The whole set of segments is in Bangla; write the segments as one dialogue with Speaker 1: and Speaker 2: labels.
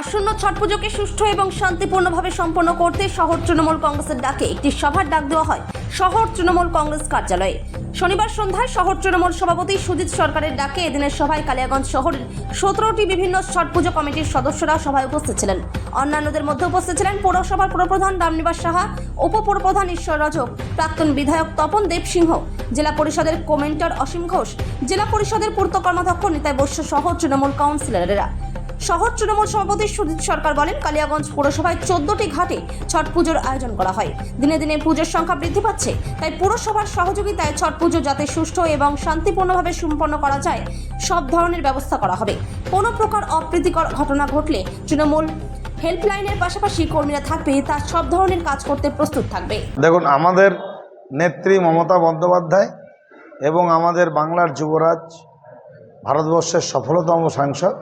Speaker 1: আসন্ন ছট পুজোকে সুষ্ঠু এবং শান্তিপূর্ণভাবে সম্পন্ন করতে শহর তৃণমূল কংগ্রেসের ডাকে একটি সভার ডাক দেওয়া হয় শহর তৃণমূল কংগ্রেস কার্যালয়ে। শনিবার সন্ধ্যায় শহর তৃণমূল সভাপতি সুজিত সরকারের ডাকে এদিনের সভায় কালিয়াগঞ্জ শহরের সতেরোটি বিভিন্ন ছট পুজো কমিটির সদস্যরা সভায় উপস্থিত ছিলেন। অন্যান্যদের মধ্যে উপস্থিত ছিলেন পৌরসভার পুরপ্রধান রামনিবাস সাহা, উপপুরপ্রধান ঈশ্বর রজক, প্রাক্তন বিধায়ক তপন দেব সিংহ, জেলা পরিষদের কমেন্টার অসীম ঘোষ, জেলা পরিষদের পূর্ত কর্মাধ্যক্ষ নিতাই বৈশ্য সহ তৃণমূল কাউন্সিলরেরা। শহর তৃণমূল সভাপতি সুজিত সরকার বলেন, কালিয়াগঞ্জ পৌরসভায় চোদ্দটি ঘাটে ছট পুজোর আয়োজন করা হয়। দিনে দিনে পুজোর সংখ্যা বৃদ্ধি পাচ্ছে, তাই পুরসভার সহযোগিতায় ছট পুজো যাতে সুষ্ঠু এবং শান্তিপূর্ণভাবে সম্পন্ন করা যায়, সব ধরনের ব্যবস্থা করা হবে। কোনো প্রকার অপ্রীতিকর ঘটনা ঘটলে তৃণমূল হেল্পলাইনের পাশাপাশি কর্মীরা থাকবে, তা সব ধরনের কাজ করতে প্রস্তুত থাকবে।
Speaker 2: দেখুন, আমাদের নেত্রী মমতা বন্দ্যোপাধ্যায় এবং আমাদের বাংলার যুবরাজ ভারতবর্ষের সফলতম সাংসদ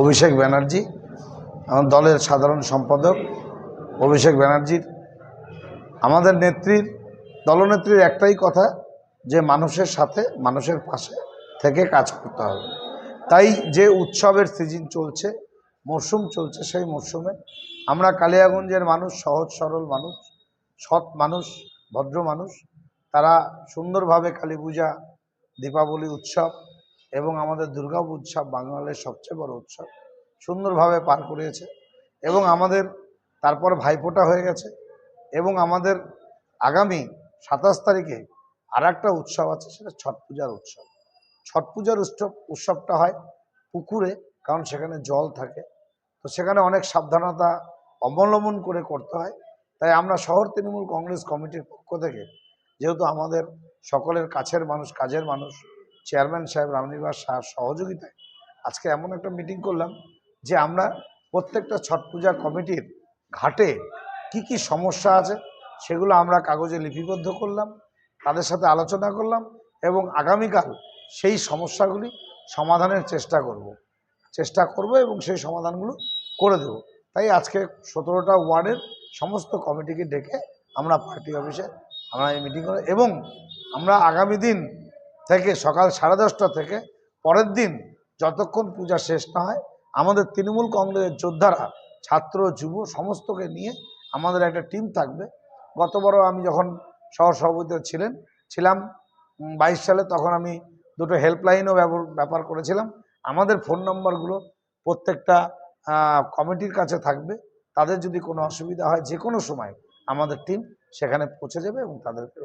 Speaker 2: অভিষেক ব্যানার্জি, আমার দলের সাধারণ সম্পাদক অভিষেক ব্যানার্জির আমাদের নেত্রীর, দলনেত্রীর একটাই কথা যে মানুষের সাথে, মানুষের পাশে থেকে কাজ করতে হবে। তাই যে উৎসবের সিজন চলছে, মরশুম চলছে সেই মরশুমে আমরা কালিয়াগঞ্জের মানুষ, সহজ সরল মানুষ, সৎ মানুষ, ভদ্র মানুষ, তারা সুন্দরভাবে কালী পূজা দীপাবলি উৎসব এবং আমাদের দুর্গা উৎসব বাঙালির সবচেয়ে বড় উৎসব। সুন্দরভাবে পার করিয়েছে এবং আমাদের তারপর ভাইফোঁটা হয়ে গেছে এবং আমাদের আগামী সাতাশ তারিখে আর একটা উৎসব আছে, সেটা ছট পূজার উৎসব। ছট পূজার উৎসব উৎসবটা হয় পুকুরে, কারণ সেখানে জল থাকে। তো সেখানে অনেক সাবধানতা অবলম্বন করে করতে হয়। তাই আমরা শহর তৃণমূল কংগ্রেস কমিটির পক্ষ থেকে, যেহেতু আমাদের সকলের কাছের মানুষ, কাজের মানুষ চেয়ারম্যান সাহেব রামনিবাস সাহার সহযোগিতায় আজকে এমন একটা মিটিং করলাম যে আমরা প্রত্যেকটা ছট পূজা কমিটির ঘাটে কি কি সমস্যা আছে সেগুলো আমরা কাগজে লিপিবদ্ধ করলাম, তাদের সাথে আলোচনা করলাম এবং আগামীকাল সেই সমস্যাগুলি সমাধানের চেষ্টা করব। চেষ্টা করব এবং সেই সমাধানগুলো করে দেব। তাই আজকে সতেরোটা ওয়ার্ডের সমস্ত কমিটিকে ডেকে আমরা পার্টি অফিসে আমরা এই মিটিং করে এবং আমরা আগামী দিন থেকে সকাল সাড়ে দশটা থেকে পরের দিন যতক্ষণ পূজা শেষ না হয়, আমাদের তৃণমূল কংগ্রেসের যোদ্ধারা, ছাত্র, যুব, সমস্তকে নিয়ে আমাদের একটা টিম থাকবে। গতবারও আমি যখন সহ সভাপতি ছিলেন, ছিলাম বাইশ সালে তখন আমি দুটো হেল্পলাইনও ব্যাপার করেছিলাম। আমাদের ফোন নম্বরগুলো প্রত্যেকটা কমিটির কাছে থাকবে। তাদের যদি কোনো অসুবিধা হয় যে কোনো সময় আমাদের টিম সেখানে পৌঁছে যাবে এবং তাদেরকে